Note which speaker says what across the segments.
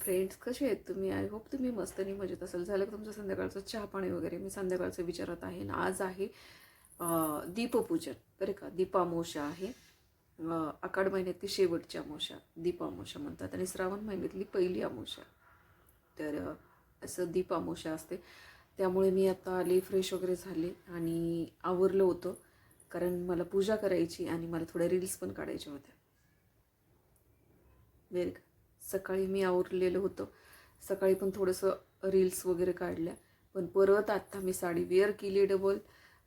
Speaker 1: Friends कसे आहेत तुम्ही? आय होप तुम्ही मस्त आणि मजेत असेल. झालं का तुमचं संध्याकाळचं चहा पाणी वगैरे? मी संध्याकाळचं विचारत आहे आणि आज आहे दीपपूजन. बरं का? दीपामोशा आहे. आकाड महिन्यातली शेवटची अमावस्या दीपामोशा म्हणतात. आणि श्रावण महिन्यातली पहिली अमावस्या तर असं दीपामोशा असते. त्यामुळे मी आता आले फ्रेश वगैरे झाले आणि आवरलं होतं. कारण मला पूजा करायची आणि मला थोड्या रील्स पण काढायच्या होत्या. वेर सकाळी मी आवरलेलं होतं. सकाळी पण थोडंसं रील्स वगैरे काढल्या. पण परत आत्ता मी साडी वेअर केली डबल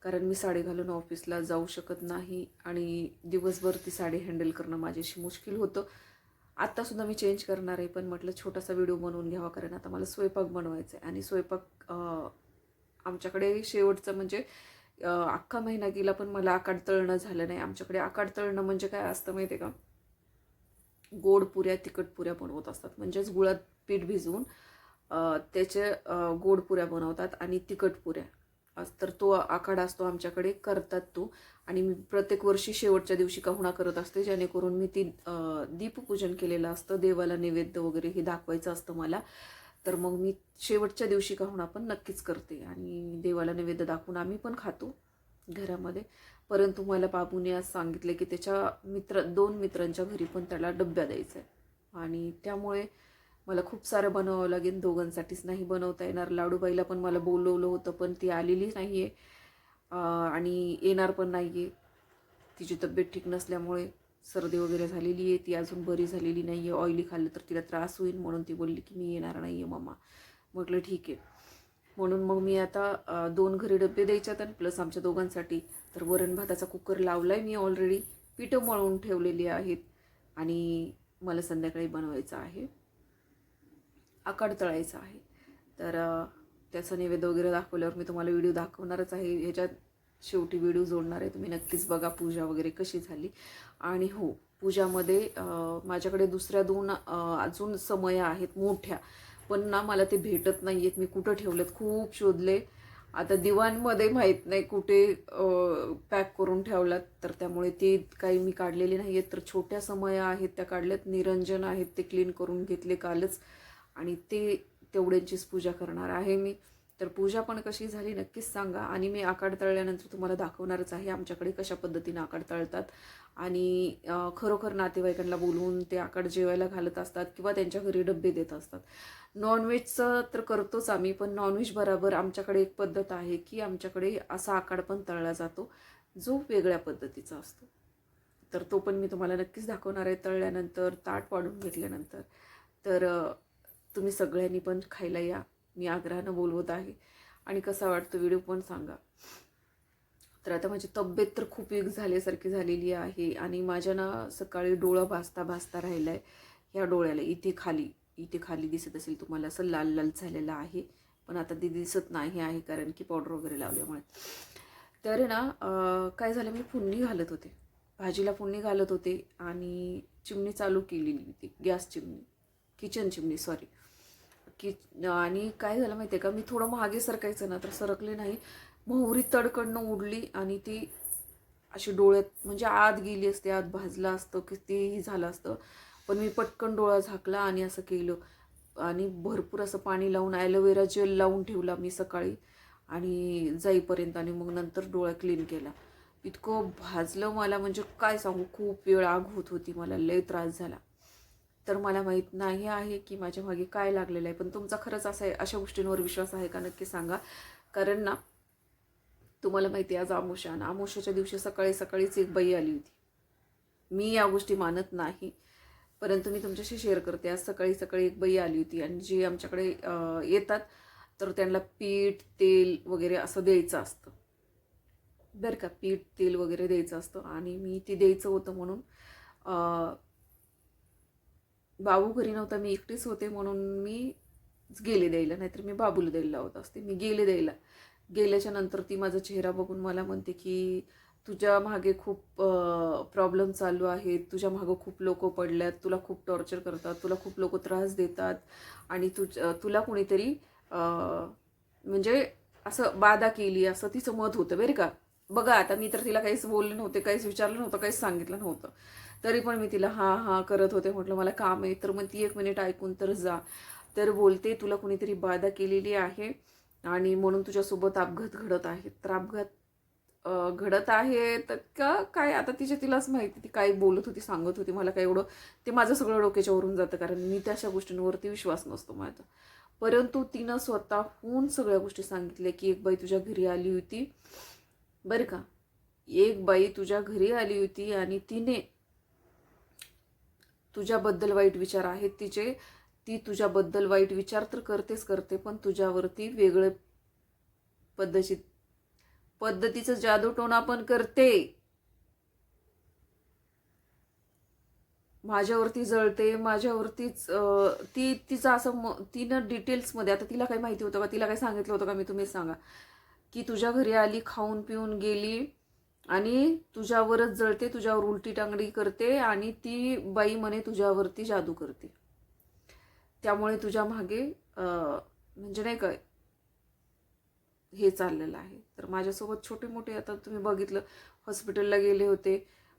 Speaker 1: कारण मी साडी घालून ऑफिसला जाऊ शकत नाही आणि दिवसभर ती साडी हँडल करणं माझ्याशी मुश्किल होतं. आत्तासुद्धा मी चेंज करणार आहे पण म्हटलं छोटासा व्हिडिओ बनवून घ्यावा कारण आता मला स्वयंपाक बनवायचा आहे. आणि स्वयंपाक आमच्याकडे शेवटचं म्हणजे अख्खा महिना गेला पण मला आकाड तळणं झालं नाही. आमच्याकडे आकाड तळणं म्हणजे काय असतं माहिती आहे का? गोड पुऱ्या तिखट पुऱ्या बनवत असतात. म्हणजेच गुळात पीठ भिजवून त्याचे गोड पुऱ्या बनवतात आणि तिखट पुऱ्या. अस- तर तो आखाडा असतो आमच्याकडे करतात तो. आणि मी प्रत्येक वर्षी शेवटच्या दिवशी कहुणा करत असते जेणेकरून मी ती दीपपूजन केलेलं असतं देवाला नैवेद्य वगैरे हे दाखवायचं असतं मला. तर मग मी शेवटच्या दिवशी कहुणा पण नक्कीच करते. आणि देवाला नैवेद्य दाखवून आम्ही पण खातो घरामध्ये. परंतु मला बाबूने आज सांगितले की त्याच्या मित्र दोन मित्रांच्या घरी पण त्याला डब्या द्यायचा आहे. आणि त्यामुळे मला खूप सारं बनवावं लागेल. दोघांसाठीच नाही बनवता येणार. लाडूबाईला पण मला बोलवलं होतं पण ती आलेली नाही आहे आणि येणार पण नाही आहे तिची तब्येत ठीक नसल्यामुळे सर्दी वगैरे झालेली आहे. ती अजून बरी झालेली नाही आहे ऑइली खाल्लं तर तिला त्रास होईल म्हणून ती बोलली की मी येणार नाही आहे मम्मा म्हटलं ठीक आहे. म्हणून मग मी आता दोन घरी डबे द्यायच्यात आणि प्लस आमच्या दोघांसाठी तर वरण भाताचा कुकर लावला आहे मी ऑलरेडी पिठं मळून ठेवलेली आहेत. आणि मला संध्याकाळी बनवायचं आहे. आकाड तळायचं आहे. तर त्याचं नैवेद्य वगैरे दाखवल्यावर मी तुम्हाला व्हिडिओ दाखवणारच आहे. ह्याच्यात शेवटी व्हिडिओ जोडणार आहे. तुम्ही नक्कीच बघा पूजा वगैरे कशी झाली. आणि हो पूजामध्ये माझ्याकडे दुसऱ्या दोन अजून समय आहेत. मोठ्या. पण ना मला ते भेटत नाही आहेत मी कुठं ठेवलेत? खूप शोधले. आता दिवाणमध्ये माहीत नाही कुठे पॅक करून ठेवलात तर त्यामुळे ते काही मी काढलेले नाही आहेत तर छोट्या समया आहेत त्या काढल्यात. निरंजन आहेत ते क्लीन करून घेतले कालच. आणि ते तेवढ्यांचीच पूजा करणार आहे मी. तर पूजा पण कशी झाली नक्कीच सांगा. आणि मी आकाड तळल्यानंतर तुम्हाला दाखवणारच आहे आमच्याकडे कशा पद्धतीनं आकाड तळतात. आणि खरोखर नातेवाईकांना बोलवून ते आकाड जेवायला घालत असतात किंवा त्यांच्या घरी डब्बे देत असतात. नॉनव्हेजचं तर करतोच आम्ही पण नॉनव्हेज बरोबर आमच्याकडे एक पद्धत आहे की आमच्याकडे असा आकाड पण तळला जातो जो वेगळ्या पद्धतीचा असतो. तर तो पण मी तुम्हाला नक्कीच दाखवणार आहे तळल्यानंतर ताट वाढून घेतल्यानंतर. तर तुम्ही सगळ्यांनी पण खायला या. मी आग्रहानं बोलवत आहे. आणि कसा वाटतो व्हिडिओ पण सांगा. तर आता माझी तब्येत तर खूप वीक झाल्यासारखी झालेली आहे आणि माझ्या ना सकाळी डोळा भासता भासता राहिला आहे ह्या डोळ्याला इथे खाली इथे खाली दिसत असेल तुम्हाला असं लाल लाल झालेलं आहे. पण आता ते दिसत नाही आहे कारण की पावडर वगैरे लावल्यामुळे. तर ना काय झालं मी फोडणी घालत होते. भाजीला फोडणी घालत होते आणि चिमणी चालू केलेली होती. गॅस चिमणी. किचन चिमणी सॉरी की आणि काय झालं माहिती आहे का? मी थोडं मागे सरकायचं ना तर सरकले नाही. मोहरी तडकडनं उडली आणि ती अशी डोळ्यात म्हणजे आत गेली असते आत भाजलं असतं की तेही झालं असतं. पण मी पटकन डोळा झाकला आणि असं केलं. आणि भरपूर असं पाणी लावून ॲलोवेरा जेल लावून ठेवला मी सकाळी. आणि जाईपर्यंत आणि मग नंतर डोळा क्लीन केला. इतकं भाजलं मला म्हणजे काय सांगू? खूप वेळ आग होत होती मला लय त्रास झाला. तर मला माहीत नाही आहे की माझ्या मागे काय लागलेलं आहे. पण तुमचा खरंच असा आहे अशा गोष्टींवर विश्वास आहे का? नक्की सांगा. कारण ना तुम्हाला माहिती आहे आज आमोशा आणि आमोशाच्या दिवशी सकाळी सकाळीच एक बाई आली होती. मी या गोष्टी मानत नाही परंतु मी तुमच्याशी शेअर करते. आज सकाळी सकाळी एक बाई आली होती आणि जी आमच्याकडे येतात तर त्यांना पीठ तेल वगैरे असं द्यायचं असतं. बरं का? पीठ तेल वगैरे द्यायचं असतं आणि मी ती द्यायचं होतं म्हणून बाबू घरी नव्हता मी एकटीच होते म्हणून मी गेले द्यायला नाहीतर मी बाबूला द्यायला लावत असते. मी गेले द्यायला. गेल्याच्यानंतर ती माझा चेहरा बघून मला म्हणते की तुझ्या मागे खूप प्रॉब्लेम चालू आहेत. तुझ्या मागं खूप लोक पडल्यात. तुला खूप टॉर्चर करतात. तुला खूप लोक त्रास देतात. आणि तुझ तुला कोणीतरी म्हणजे असं बाधा केली असं तिचं मत होतं बरं का. बघा आता मी तर तिला काहीच बोलले नव्हते काहीच विचारलं नव्हतं काहीच सांगितलं नव्हतं. तरी पण मी तिला हां हां करत होते. म्हटलं मला काम आहे. तर मग ती एक मिनिट ऐकून तर जा. तर बोलते तुला कुणीतरी बाधा केलेली आहे आणि म्हणून तुझ्यासोबत अपघात घडत आहे. तर अपघात घडत आहे तर का काय? आता तिच्या तिलाच माहिती. ती काय बोलत होती सांगत होती. मला काय एवढं ते माझं सगळं डोक्याच्यावरून जातं कारण मी त्या गोष्टींवरती विश्वास नसतो माझा परंतु तिनं स्वतःहून सगळ्या गोष्टी सांगितल्या की एक बाई तुझ्या घरी आली होती. बरं का? एक बाई तुझ्या घरी आली होती आणि तिने तुझ्याबद्दल वाईट विचार आहेत तिचे ती तुझ्याबद्दल वाईट विचार तर करतेच करते पण तुझ्यावरती वेगळं पद्धती पद्धतीचं जादूटोणा पण करते. माझ्यावरती जळते माझ्यावरतीच ती तिचं असं तिनं डिटेल्समध्ये आता तिला काही माहिती होतं का? तिला काही सांगितलं होतं का? मी तुम्ही सांगा. की तुझ्या घरी आली खाऊन पिऊन गेली आणि तुझ्यावरच जळते तुझ्यावर उलटी टांगडी करते आणि ती बाई म्हणे तुझ्यावरती जादू करते. त्यामुळे तुझ्या मागे म्हणजे नाही काय हे चाललेलं आहे. तर माझ्यासोबत छोटे मोठे आता तुम्ही बघितलं हॉस्पिटलला गेले होते.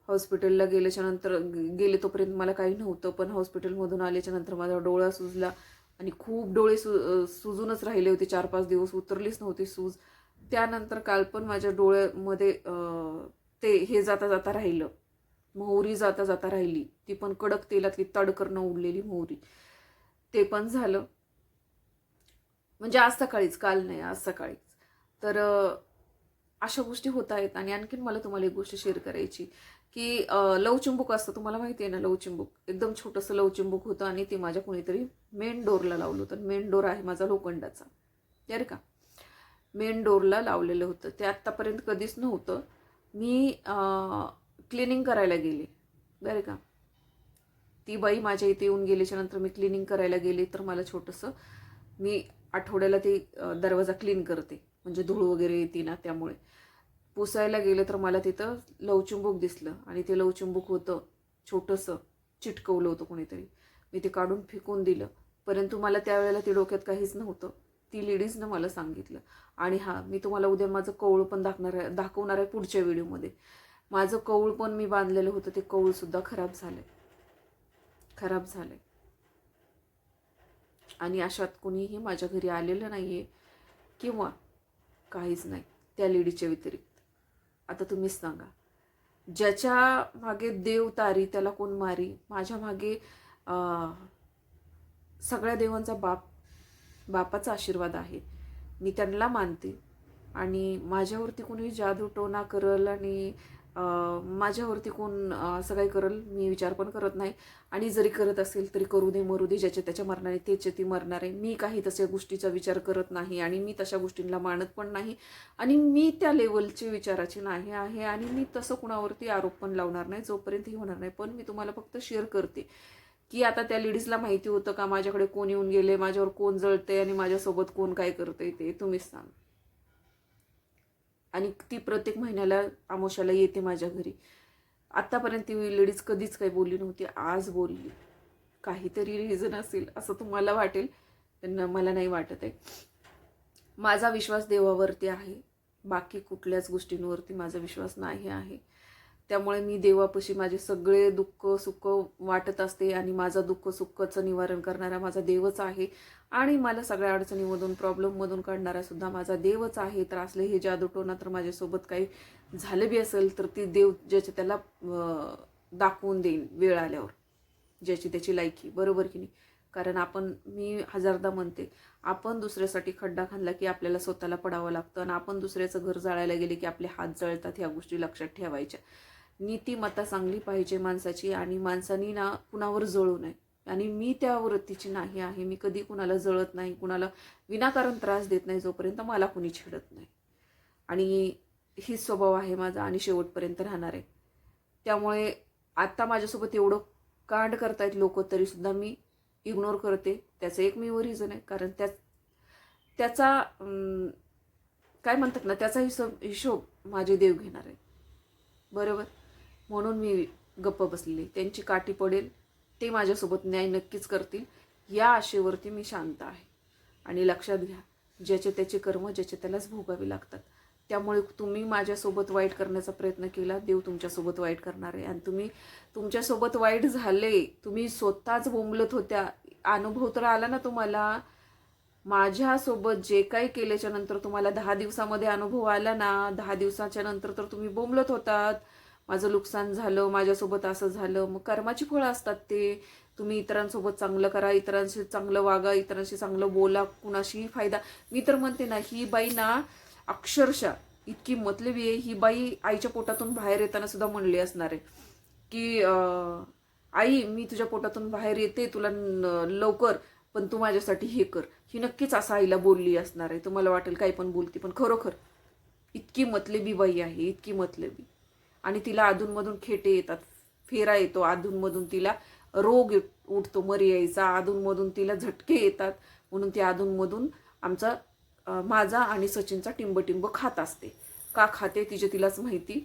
Speaker 1: हॉस्पिटलला गेल्याच्यानंतर गेले तोपर्यंत मला काही नव्हतं पण हॉस्पिटलमधून आल्याच्यानंतर माझा डोळा सुजला आणि खूप डोळे सु सुजूनच राहिले होते. चार पाच दिवस उतरलीच नव्हती सूज. त्यानंतर काल पण माझ्या डोळ्यामध्ये ते हे जाता जाता राहिलं. मोहरी जाता जाता राहिली. ती पण कडक तेलातली तडकरणं उडलेली मोहरी. ते पण झालं. म्हणजे आज सकाळीच काल नाही आज सकाळीच. तर अशा गोष्टी होत आहेत. आणि आणखीन मला तुम्हाला एक गोष्ट शेअर करायची की लवचिंबूक असतं. तुम्हाला माहिती आहे ना लवचिंबूक एकदम छोटंसं लवचिंबूक होतं आणि ते माझ्या कोणीतरी मेन डोरला लावलं होतं. मेन डोर आहे माझा लोखंडाचा. यार का? मेन डोरला लावलेलं होतं. ते आत्तापर्यंत कधीच नव्हतं. मी क्लिनिंग करायला गेले. बरं का? ती बाई माझ्या इथे येऊन गेल्याच्यानंतर मी क्लिनिंग करायला गेले तर मला छोटंसं मी आठवड्याला ते दरवाजा क्लीन करते. म्हणजे धूळ वगैरे येते ना त्यामुळे. पुसायला गेलं तर मला तिथं लवचुंबूक दिसलं आणि ते लवचुंबूक होतं. छोटंसं चिटकवलं होतं कोणीतरी. मी ते काढून फेकून दिलं. परंतु मला त्यावेळेला ते डोक्यात काहीच नव्हतं. ती लेडीजनं मला सांगितलं. आणि हां मी तुम्हाला उद्या माझं कवळ पण दाखणार आहे दाखवणार आहे पुढच्या व्हिडिओमध्ये. माझं कौळ पण मी बांधलेलं होतं ते कवळसुद्धा खराब झालं खराब झालं आणि अशात कोणीही माझ्या घरी आलेलं नाही आहे किंवा काहीच नाही त्या लेडीच्या व्यतिरिक्त. आता तुम्हीच सांगा ज्याच्या मागे देव तारी त्याला कोण मारी? माझ्या मागे सगळ्या देवांचा बाप बापाचा आशीर्वाद आहे. मी त्यांना मानते. आणि माझ्यावरती कोणी जादू टोना करल आणि माझ्यावरती कोण असं काही करल मी विचार पण करत नाही. आणि जरी करत असेल तरी करू दे मरू दे ज्याच्या त्याच्या मरणारे त्याचे ती मरणार आहे. मी काही तशा गोष्टीचा विचार करत नाही आणि मी तशा गोष्टींना मानत पण नाही. आणि मी त्या लेवलचे विचाराची नाही आहे आणि मी तसं कुणावरती आरोप पण लावणार नाही जोपर्यंत हे होणार नाही. पण मी तुम्हाला फक्त शेअर करते. की आता त्या लेडीजला माहिती होतं का माझ्याकडे कोण येऊन गेले माझ्यावर कोण जळते आणि माझ्यासोबत कोण काय करते ते तुम्हीच सांग. आणि ती प्रत्येक महिन्याला आमोशाला येते माझ्या घरी. आत्तापर्यंत ती लेडीज कधीच काही बोलली नव्हती आज बोलली. काहीतरी रिझन असेल असं तुम्हाला वाटेल पण मला नाही वाटत आहे. माझा विश्वास देवावरती आहे. बाकी कुठल्याच गोष्टींवरती माझा विश्वास नाही आहे. त्यामुळे मी देवापाशी माझे सगळे दुःख सुख वाटत असते आणि माझा दुःख सुखाचं निवारण करणारा माझा देवच आहे. आणि मला सगळ्या अडचणीमधून प्रॉब्लेममधून काढणारा सुद्धा माझा देवच आहे. तर असले हे जादूटोना तर माझ्यासोबत काही झालं बी असेल तर ती देव ज्याच्या त्याला दाखवून देईन वेळ आल्यावर. ज्याची त्याची लायकी बरोबर की नाही? कारण आपण मी हजारदा म्हणते आपण दुसऱ्यासाठी खड्डा खाल्ला की आपल्याला स्वतःला पडावं लागतं आणि आपण दुसऱ्याचं घर जाळायला गेले की आपले हात जळतात ह्या गोष्टी लक्षात ठेवायच्या. नीतिमत्ता चांगली पाहिजे माणसाची आणि माणसानी ना कुणावर जळू नये. आणि मी त्या वृत्तीची नाही आहे. मी कधी कुणाला जळत नाही कुणाला विनाकारण त्रास देत नाही जोपर्यंत मला कुणी छेडत नाही. आणि ही स्वभाव आहे माझा आणि शेवटपर्यंत राहणार आहे. त्यामुळे आत्ता माझ्यासोबत एवढं कांड करतायत लोक तरीसुद्धा मी इग्नोर करते. त्याचं एकमेव रिझन आहे. कारण त्या त्याचा काय म्हणतात ना त्याचा हिशोब हिशोब माझे देव घेणार आहे. बरोबर? म्हणून मी गप्प बसलेली. त्यांची काठी पडेल ते माझ्यासोबत न्याय नक्कीच करतील. या आशेवरती मी शांत आहे. आणि लक्षात घ्या ज्याचे त्याचे कर्म ज्याचे त्यालाच भोगावे लागतात. त्यामुळे तुम्ही माझ्यासोबत वाईट करण्याचा प्रयत्न केला देव तुमच्यासोबत वाईट करणार आहे. आणि तुम्ही तुमच्यासोबत वाईट झाले तुम्ही स्वतःच बोंबलत होत्या. अनुभव तर आला ना तुम्हाला. माझ्यासोबत जे काही केल्याच्यानंतर तुम्हाला दहा दिवसामध्ये अनुभव आला ना दहा दिवसाच्या नंतर तर तुम्ही बोंबलत होतात. माझं नुकसान झालं माझ्यासोबत असं झालं. मग कर्माची फळं असतात ते. तुम्ही इतरांसोबत चांगलं करा इतरांशी चांगलं वागा इतरांशी चांगलं बोला कुणाशीही फायदा. मी तर म्हणते ना ही बाई ना अक्षरशः इतकी मतलबी आहे. ही बाई आईच्या पोटातून बाहेर येताना सुद्धा म्हणली असणार आहे. की आई मी तुझ्या पोटातून बाहेर येते तुला लवकर पण तू माझ्यासाठी हे कर. ही नक्कीच असं आईला बोलली असणार आहे. तुम्हाला वाटेल काही पण बोलते पण खरोखर इतकी मतलबी बाई आहे इतकी मतलबी. आणि तिला अधूनमधून खेटे येतात. फेरा येतो अधूनमधून तिला रोग उठतो मरी यायचा. अधूनमधून तिला झटके येतात. म्हणून ती अधूनमधून आमचा माझा आणि सचिनचा टिंबटिंब खात असते. का खाते तिचे तिलाच माहिती.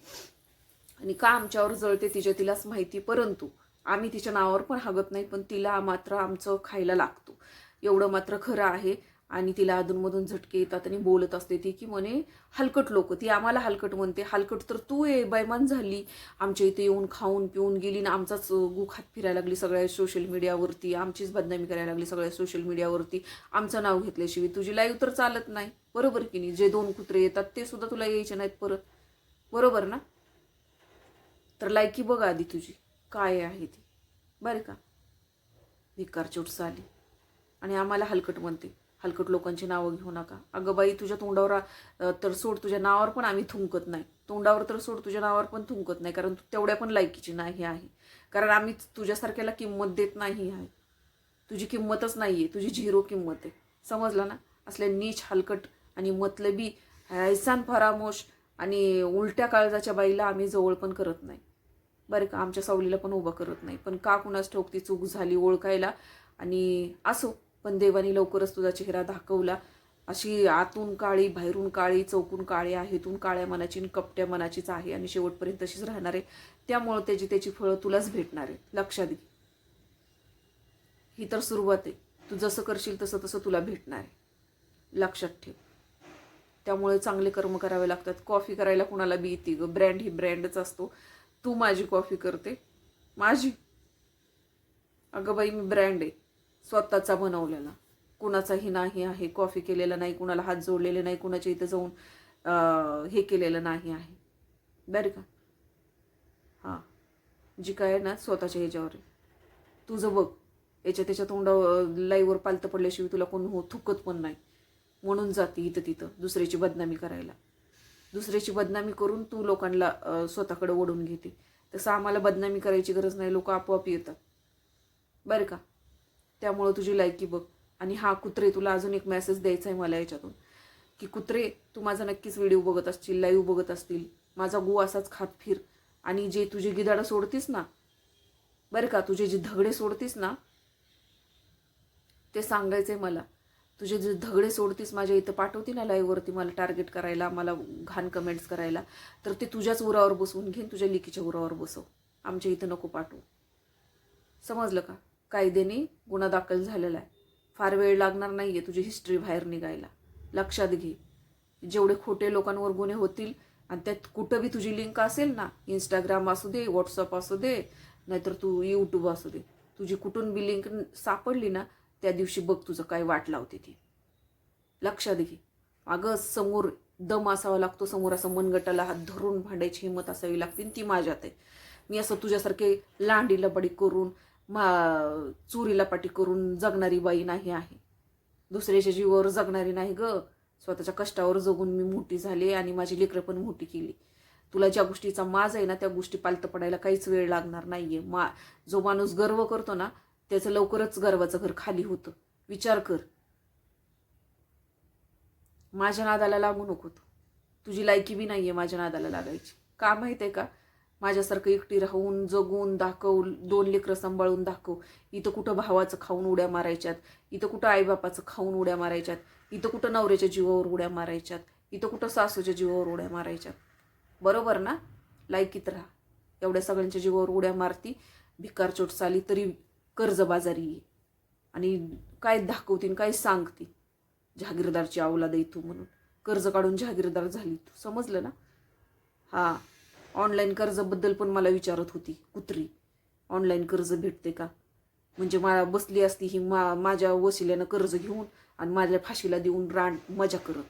Speaker 1: आणि का आमच्यावर जळते तिच्या तिलाच माहिती. परंतु आम्ही तिच्या नावावर पण हागत नाही पण तिला मात्र आमचं खायला लागतो. एवढं मात्र खरं आहे. आणि तिला अधूनमधून झटके येतात आणि बोलत असते ती की म्हणे हलकट लोक ती आम्हाला हलकट म्हणते. हलकट तर तू ये बैमान झाली. आमच्या इथे येऊन खाऊन पिऊन गेली ना आमचाच गु खात फिरायला लागली सगळ्या सोशल मीडियावरती आमचीच बदनामी करायला लागली सगळ्या सोशल मीडियावरती आमचं नाव घेतल्याशिवाय तुझी लाईव्ह तर चालत नाही. बरोबर की नाही? जे दोन कुत्रे येतात ते सुद्धा तुला यायचे नाहीत परत. बरोबर ना? तर लायकी बघ आधी तुझी. काय आहे ती. बरं का? भिकार चोट आली आणि आम्हाला हलकट म्हणते. हलकट लोकांची नावं घेऊ नका. अगं बाई तुझ्या तोंडावर तर सोड तुझ्या नावावर पण आम्ही थुंकत नाही. तोंडावर तर सोड तुझ्या नावावर पण थुंकत नाही कारण तू तेवढ्या पण लायकीची नाही आहे. कारण आम्ही तुझ्यासारख्याला किंमत देत नाही आहे. तुझी किंमतच नाही आहे तुझी झिरो किंमत आहे. समजलं ना? असल्या नीच हलकट आणि मतलबी हैसान फरामोश आणि उलट्या काळजाच्या बाईला आम्ही जवळ पण करत नाही. बरं का? आमच्या सावलीला पण उभं करत नाही. पण का कुणास ठोकती चूक झाली ओळखायला आणि असो. पण देवानी लवकरच तुझा चेहरा दाखवला. अशी आतून काळी बाहेरून काळी चौकून काळी आहे आहेतून काळ्या मनाची आणि कपट्या मनाचीच आहे आणि शेवटपर्यंत तशीच राहणार आहे. त्यामुळं त्याची त्याची फळं तुलाच भेटणार आहे लक्षात घे. ही तर सुरुवात आहे. तू जसं करशील तसं तसं तुला भेटणार आहे. लक्षात ठेव. त्यामुळे चांगले कर्म करावे लागतात. कॉफी करायला कुणाला बी येते ग? ब्रँड ही ब्रँडच असतो. तू माझी कॉफी करते. माझी? अगं बाई मी ब्रँड आहे. स्वतःचा बनवलेला. कुणाचाही नाही आहे कॉफी केलेला नाही कुणाला हात जोडलेले नाही कुणाच्या इथं जाऊन हे केलेलं नाही आहे. बरं का? हां. जी काय आहे ना स्वतःच्या ह्याच्यावर आहे. तुझं बघ. याच्या त्याच्या तोंडा लाईवर पालतं पडल्याशिवाय तुला कोण हो थुकत पण नाही. म्हणून जाते इथं तिथं दुसऱ्याची बदनामी करायला. दुसऱ्याची बदनामी करून तू लोकांना स्वतःकडे ओढून घेते. तसं आम्हाला बदनामी करायची गरज नाही लोक आपोआप येतात. बरं का? त्यामुळं तुझी लायकी बघ. आणि हा कुत्रे तुला अजून एक मेसेज द्यायचा आहे मला याच्यातून. की कुत्रे तू माझा नक्कीच व्हिडिओ बघत असतील लाईव्ह बघत असतील माझा गो असाच खात फिर. आणि जे तुझे गिदाडं सोडतीस ना बरं का तुझे जे धगडे सोडतीस ना ते सांगायचंय मला. तुझे जे धगडे सोडतीस माझ्या इथं पाठवती ना लाईव्हवरती मला टार्गेट करायला मला घाण कमेंट्स करायला. तर ते तुझ्याच उरावर बसवून घेईन तुझ्या लिकीच्या उरावर बसव. आमच्या इथं नको पाठवू. समजलं का? कायद्याने गुन्हा दाखल झालेला आहे. फार वेळ लागणार नाही आहे तुझी हिस्ट्री बाहेर निघायला. लक्षात घे. जेवढे खोटे लोकांवर गुन्हे होतील आणि त्यात कुठं बी तुझी लिंक असेल ना इंस्टाग्राम असू दे व्हॉट्सअप असू दे नाहीतर तू यूट्यूब असू दे तुझी कुठून बी लिंक सापडली ना त्या दिवशी बघ तुझं काय वाट लावते ती. लक्षात घे. अगं समोर दम असावा लागतो समोर असं मनगटाला हात धरून भांडायची हिंमत असावी लागते आणि ती माझ्यात आहे. मी असं तुझ्यासारखे लांडी लबाडी करून मा चोरीला लपाटी करून जगणारी बाई नाही आहे. दुसऱ्याच्या जीवावर जगणारी नाही ग. स्वतःच्या कष्टावर जगून मी मोठी झाले आणि माझी लेकरं पण मोठी केली. तुला ज्या गोष्टीचा माज आहे ना त्या गोष्टी पालतं पडायला काहीच वेळ लागणार नाही आहे मा जो माणूस गर्व करतो ना त्याचं लवकरच गर्वाचं घर खाली होतं. विचार कर. माझ्या नादाला लागू नको तू. तुझी लायकी बी नाही आहे माझ्या नादाला लागायची. का माहीत आहे का? माझ्यासारखं एकटी राहून जगून दाखव दोन लेकरं सांभाळून दाखव. इथं कुठं भावाचं खाऊन उड्या मारायच्यात? इथं कुठं आईबापाचं खाऊन उड्या मारायच्यात? इथं कुठं नवऱ्याच्या जीवावर उड्या मारायच्यात? इथं कुठं सासूच्या जीवावर उड्या मारायच्यात? बरोबर ना? लायकीत राहा. एवढ्या सगळ्यांच्या जीवावर उड्या मारती भिकार चोट चाली तरी कर्जबाजारी ये. आणि काय दाखवतीन काय सांगती जहागीरदारची अवलाद दे तू म्हणून. कर्ज काढून जहागीरदार झाली तू. समजलं ना? हां. ऑनलाईन कर्जाबद्दल पण मला विचारत होती कुत्री. ऑनलाईन कर्ज भेटते का? म्हणजे मला बसली असती ही मा माझ्या वसिल्यानं कर्ज घेऊन आणि माझ्या फाशीला देऊन रान मजा करत.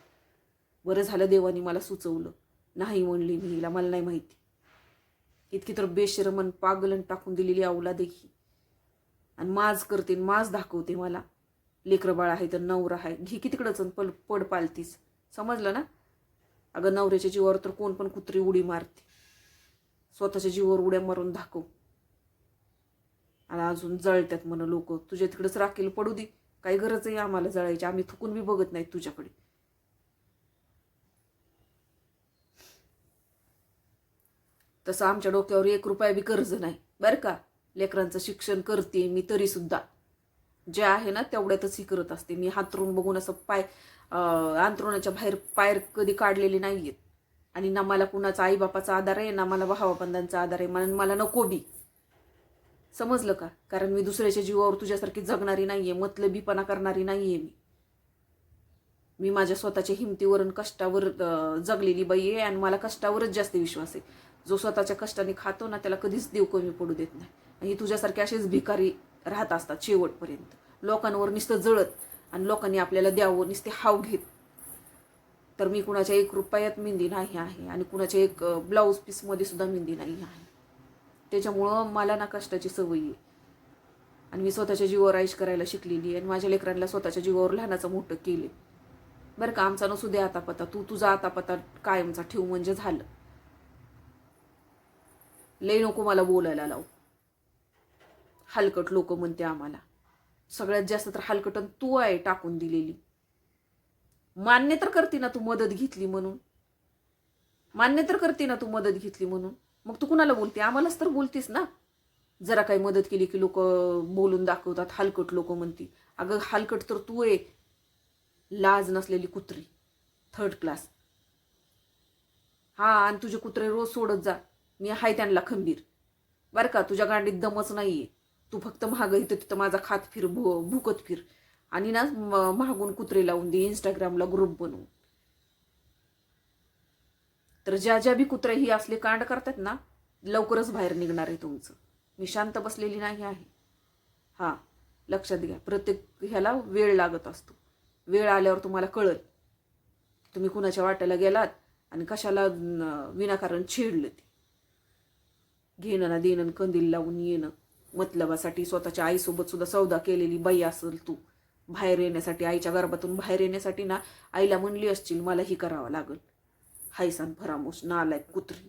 Speaker 1: बरं झालं देवानी मला सुचवलं. नाही म्हणली मी हिला मला नाही माहिती. इतकी तर बेशरमन पागलन टाकून दिलेली आवला देखी आणि माज करते आणि माज दाखवते मला. लेकरं बाळ आहे तर नवरा आहे. घे की तिकडंच पल पड पालतीस. समजलं ना? अगं नवऱ्याच्या जीवावर तर कोण पण कुत्री उडी मारते. स्वतःच्या जीवावर उड्या मारून दाखव. आणि अजून जळतात म्हण लोक. तुझ्या तिकडेच राखेल पडू दे. काही गरज आहे आम्हाला जळायची. आम्ही थुकून बी बघत नाही तुझ्याकडे. तसं आमच्या डोक्यावर एक रुपया बी कर्ज नाही. बरं का? लेकरांचं शिक्षण करते मी तरी सुद्धा जे आहे ना तेवढ्यातच ही करत असते. मी हातरून बघून असं पाय अंतरुणाच्या अंथरुणाच्या बाहेर पायर कधी काढलेले नाही आहेत आणि ना मला कुणाचा आईबापाचा आधार आहे ना मला भावाबंधांचा आधार आहे. म्हणून मला नको बी. समजलं का? कारण मी दुसऱ्याच्या जीवावर तुझ्यासारखी जगणारी नाही आहे मतलबीपणा करणारी नाही आहे मी. मी माझ्या स्वतःच्या हिमतीवरून कष्टावर जगलेली बाई आहे आणि मला कष्टावरच जास्त विश्वास आहे. जो स्वतःच्या कष्टाने खातो ना त्याला कधीच देव कमी पडू देत नाही. आणि तुझ्यासारखे असेच भिकारी राहत असतात शेवटपर्यंत. लोकांवर नुसतं जळत आणि लोकांनी आपल्याला द्यावं नुसते हाव घेत. तर मी कुणाच्या एक रुपयात मेहंदी नाही आहे आणि कुणाच्या एक ब्लाऊज पीसमध्ये सुद्धा मेहंदी नाही आहे. त्याच्यामुळं मला ना कष्टाची सवय आहे. आणि मी स्वतःच्या जीवावर आईश करायला शिकलेली आहे आणि माझ्या लेकरांना स्वतःच्या जीवावर लहानाचं मोठं केले बरं का आमचा नसू दे आता पत्ता. तू तुझा आता पत्ता कायमचा ठेव म्हणजे झालं. लय नको मला बोलायला लावू. हलकट लोक म्हणते आम्हाला. सगळ्यात जास्त तर हलकटन तू आहे टाकून दिलेली. मान्य तर करते ना तू मदत घेतली म्हणून. मान्य तर करते ना तू मदत घेतली म्हणून. मग तू कुणाला बोलते? आम्हालाच तर बोलतेस ना. जरा काही मदत केली की लोक बोलून दाखवतात हलकट लोक म्हणती. अगं हलकट तर तू आहे लाज नसलेली कुत्री. थर्ड क्लास हा आणि तुझे कुत्रे रोज सोडत जा. मी आहे त्यांना खंबीर. बरं का तुझ्या गांडीत दमच नाहीये. तू फक्त महाग इथं तिथं माझा खात फिर भो भुकत फिर. आणि ना मागून महागून कुत्रे लावून दे इंस्टाग्रामला ग्रुप बनवून. तर ज्या ज्या बी कुत्रे ही असले कांड करतात ना लवकरच बाहेर निघणार आहे तुमचं. मी शांत बसलेली नाही आहे. हा लक्षात घ्या. प्रत्येक ह्याला वेळ लागत असतो. वेळ आल्यावर तुम्हाला कळल. तुम्ही कुणाच्या वाट्याला गेलात आणि कशाला विनाकारण छेडलं ते. घेणं ना देणं कंदील लावून येणं. मतलबासाठी स्वतःच्या आईसोबत सुद्धा सौदा केलेली बाई असेल तू. बाहेर येण्यासाठी आईच्या गर्भातून बाहेर येण्यासाठी ना आईला म्हणली असतील मला ही करावं लागेल. हायसान फरामोश नालाय कुत्री.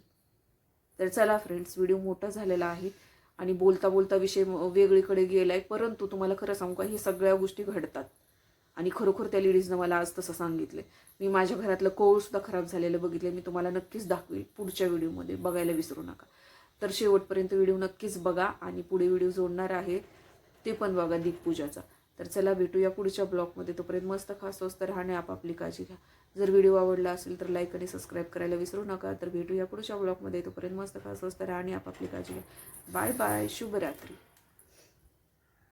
Speaker 1: तर चला फ्रेंड्स व्हिडिओ मोठा झालेला आहे आणि बोलता बोलता विषय वेगळीकडे गेला आहे परंतु तुम्हाला खरं सांगू का हे सगळ्या गोष्टी घडतात. आणि खरोखर त्या लेडीजनं मला आज तसं सांगितलं मी माझ्या घरातलं कोळसुद्धा खराब झालेलं बघितलं मी तुम्हाला नक्कीच दाखवेल पुढच्या व्हिडिओमध्ये बघायला विसरू नका. तर शेवटपर्यंत व्हिडिओ नक्कीच बघा आणि पुढे व्हिडिओ जोडणार आहे. ते पण बघा दीपपूजाचा. तर चला भेटूया पुढच्या ब्लॉगमध्ये. तोपर्यंत मस्त खास स्वस्त राहणे आपापली काळजी घ्या. जर व्हिडिओ आवडला असेल तर लाईक आणि सबस्क्राईब करायला विसरू नका. तर भेटूया पुढच्या ब्लॉगमध्ये. तोपर्यंत मस्त खास स्वस्त राहणे आपापली काळजी घ्या. बाय बाय शुभरात्री.